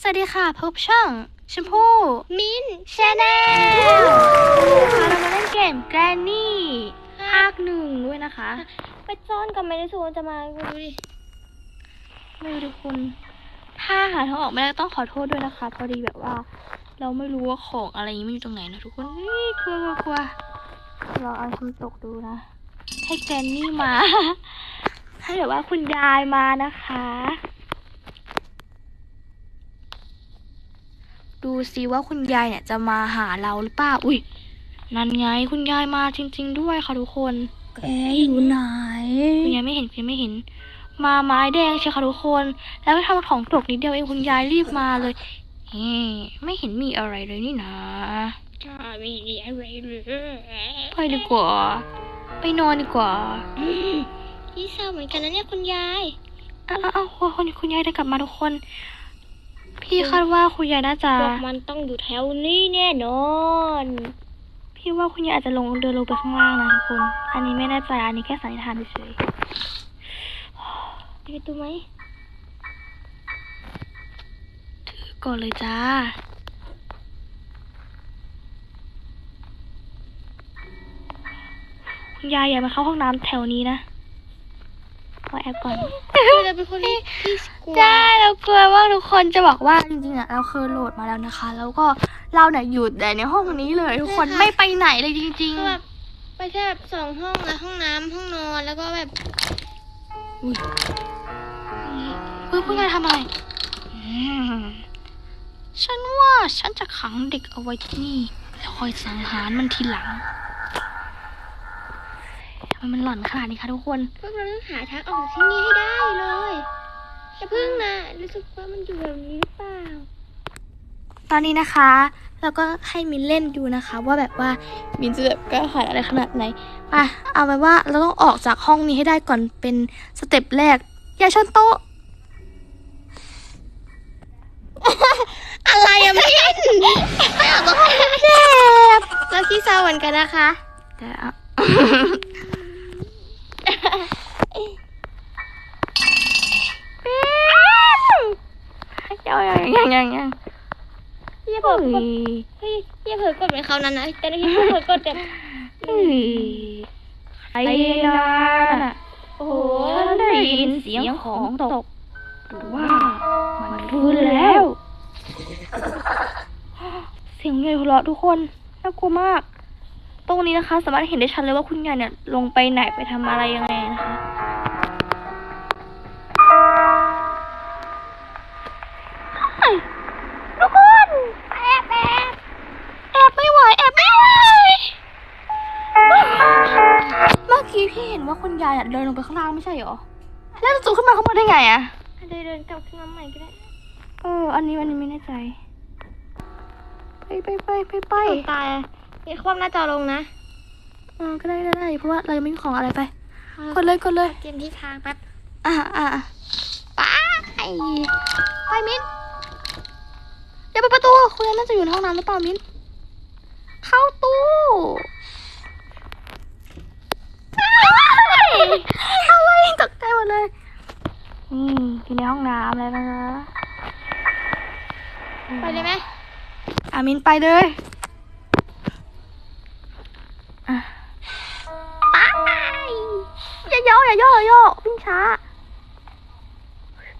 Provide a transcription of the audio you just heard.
สวัสดีค่ะ พบช่องชมพู่มิ้นชาแนลค่ะเรามาเล่นเกมแกรนนี่ภาคหนึ่งด้วยนะคะ ไปซ่อนกับไม่ได้สูนจะมาดูดิไม่รู้ทุกคน ถ้าหาทางออกไม่ได้ต้องขอโทษด้วยนะคะ พอดีแบบว่า เราไม่รู้ว่าของอะไรนี้มันอยู่ตรงไหนนะทุกคนเฮ้ยกลัวกลัวกลัวเราเอาคำตกดูนะ ให้แกรนนี่มา ให้แบบว่าคุณยายมานะคะ ดูซิว่าคุณยายเนี่ยจะมาหาเราหรือเปล่า อุ้ยนั่นไงคุณยายมาจริง ๆ ด้วยค่ะทุกคน แกอยู่ไหน คุณยายไม่เห็นคุณยายไม่เห็น มาไม้แดงใช่ค่ะทุกคน แล้วไปทำของตกนิดเดียวเองคุณยายรีบมาเลยเฮ้ไม่เห็นมีอะไรเลยนี่นะอ่าไม่มีอะไรเลยไปดีกว่า ไปนอนดีกว่าอืมพี่เศร้าเหมือนกันนะเนี่ยคุณยายอ้าวอ้าวคุณคุณคุณยายได้กลับมาทุกคน พี่คาดว่าคุณยายน่าจะ พวกมันต้องอยู่แถวนี้แน่นอน พี่ว่าคุณยายอาจจะลงเดินลงไปข้างล่างนะทุกคน อันนี้ไม่แน่ใจอันนี้แค่สันนิษฐานเฉยมีประตูไหมๆถือก่อนเลยจ้าคุณยายอย่ามาเข้าห้องน้ำแถวนี้นะ ขอแอบก่อนเราเป็นคนที่ที่กลัวใช่เรากลัวว่าทุกคนจะบอกว่าจริงๆอะเราเคยโหลดมาแล้วนะคะ แล้วก็เราเนี่ยอยู่แต่ในห้องนี้เลย ทุกคนไม่ไปไหนเลยจริงคือแบบไปแค่แบบสองห้องแล้วห้องน้ำห้องนอนแล้วก็แบบๆอุ้ยเฮ้ยคุณยายทำอะไรอืมฉันว่าฉันจะขังเด็กเอาไว้ที่นี่แล้วคอยสังหารมันทีหลังทำไมมันหลอนขนาดนี้คะทุกคน พวกเราต้องหาทางออกจากที่นี่ให้ได้เลยอย่าพึ่งนะรู้สึกว่ามันอยู่แบบนี้หรือเปล่า ตอนนี้นะคะเราก็ให้มินเล่นดูนะคะ ว่าแบบว่ามินจะแบบกล้าหาญอะไรขนาดไหนอะเอาไว้ว่าเราต้องออกจากห้องนี้ให้ได้ก่อนเป็นสเต็ปแรก อย่าชนโต๊ะ อะไรอะมิ้นไม่ออกจากห้องเจ็บแล้วพี่เศร้าเหมือนกันนะคะแต่อะ ยังยังยังยังยังพี่เผลอกดเฮ้ยพี่าเผลอกดเหมือนเขานั้นนะแต่พี่เผลอกดแบบใครนะโอ้ได้ยินเสียงของตกว่ามันฟื้นแล้ว เสียงใหญ่หัวเราะทุกคนน่ากลัวมาก ตรงนี้นะคะ สามารถเห็นได้ชัดเลยว่าคุณยายเนี่ยลงไปไหนไปทำอะไรยังไง นะคะทุกคนแอบแอบแอบไม่ไหวแอบไม่ไหวเมื่อกี้พี่เห็นว่าคุณยายอะเดินลงไปข้างล่างไม่ใช่เหรอ แล้วจู่ขึ้นมาข้างบนได้ไงอะเดินเดินกลับขึ้นมาใหม่ก็ได้ เออ อันนี้อันนี้ไม่แน่ใจ ไปไปไปไปไปตายนี่คว่ำหน้าจอลงนะ เออก็ได้ได้ได้เพราะว่าเรายังไม่มีของอะไรไป กดเลยกดเลยเตรียมที่ทางแป๊บอะอะอะไปไปมิ้นอย่าไปดประตูคุณยายน่าจะอยู่ในห้องน้ำหรือเปล่ามิ้นเข้าตู้อะไรตกใจหมดเลยนี่อยู่ในห้องน้ำเลยนะคะไปเลยไหมอามินไปเลย อะไปอ